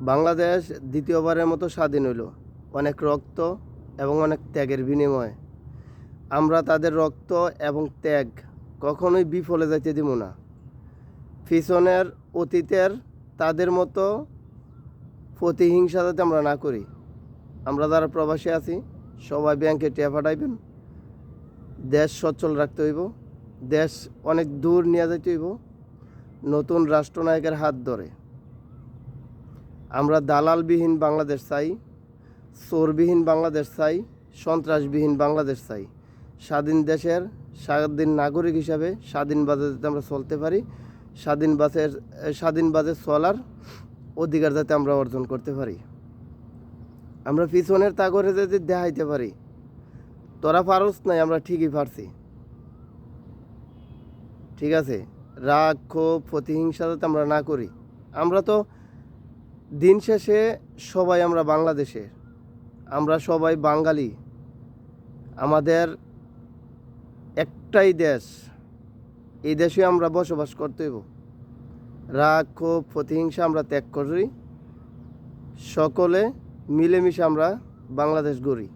বাংলাদেশ দ্বিতীয়বারের মতো স্বাধীন হইল। অনেক রক্ত এবং অনেক ত্যাগের বিনিময়ে। আমরা তাদের রক্ত এবং ত্যাগ কখনোই বিফলে যাইতে দিব না। পিছনের অতীতের তাদের মতো প্রতিহিংসা যাতে আমরা না করি। আমরা যারা প্রবাসী আছি, সবাই ব্যাংকে টিয়া পাঠাইবেন। দেশ সচ্ছল রাখতে হইব। দেশ অনেক দূর নিয়ে যাইতে হইব। নতুন রাষ্ট্রনায়কের হাত ধরে। আমরা দালালবিহীন বাংলাদেশ চাই, চোরবিহীন বাংলাদেশ চাই, সন্ত্রাসবিহীন বাংলাদেশ চাই। স্বাধীন দেশের স্বাধীন নাগরিক হিসাবে স্বাধীন বাজে যাতে আমরা চলতে পারি, স্বাধীন বাসের স্বাধীন বাজে চলার অধিকার যাতে আমরা অর্জন করতে পারি। আমরা পিছনের তাগরে যদি দেখাইতে পারি। তোরা পারস নাই, আমরা ঠিকই পারছি। ঠিক আছে? রাগ, ক্ষোভ, প্রতিহিংসা যাতে আমরা না করি। আমরা তো দিন শেষে সবাই আমরা বাংলাদেশের আমরা সবাই বাঙালি। আমাদের একটাই দেশ। এই দেশে আমরা বসবাস করতে রাগ, ক্ষোভ, প্রতিহিংসা আমরা ত্যাগ করি। সকলে মিলেমিশে আমরা বাংলাদেশ গড়ি।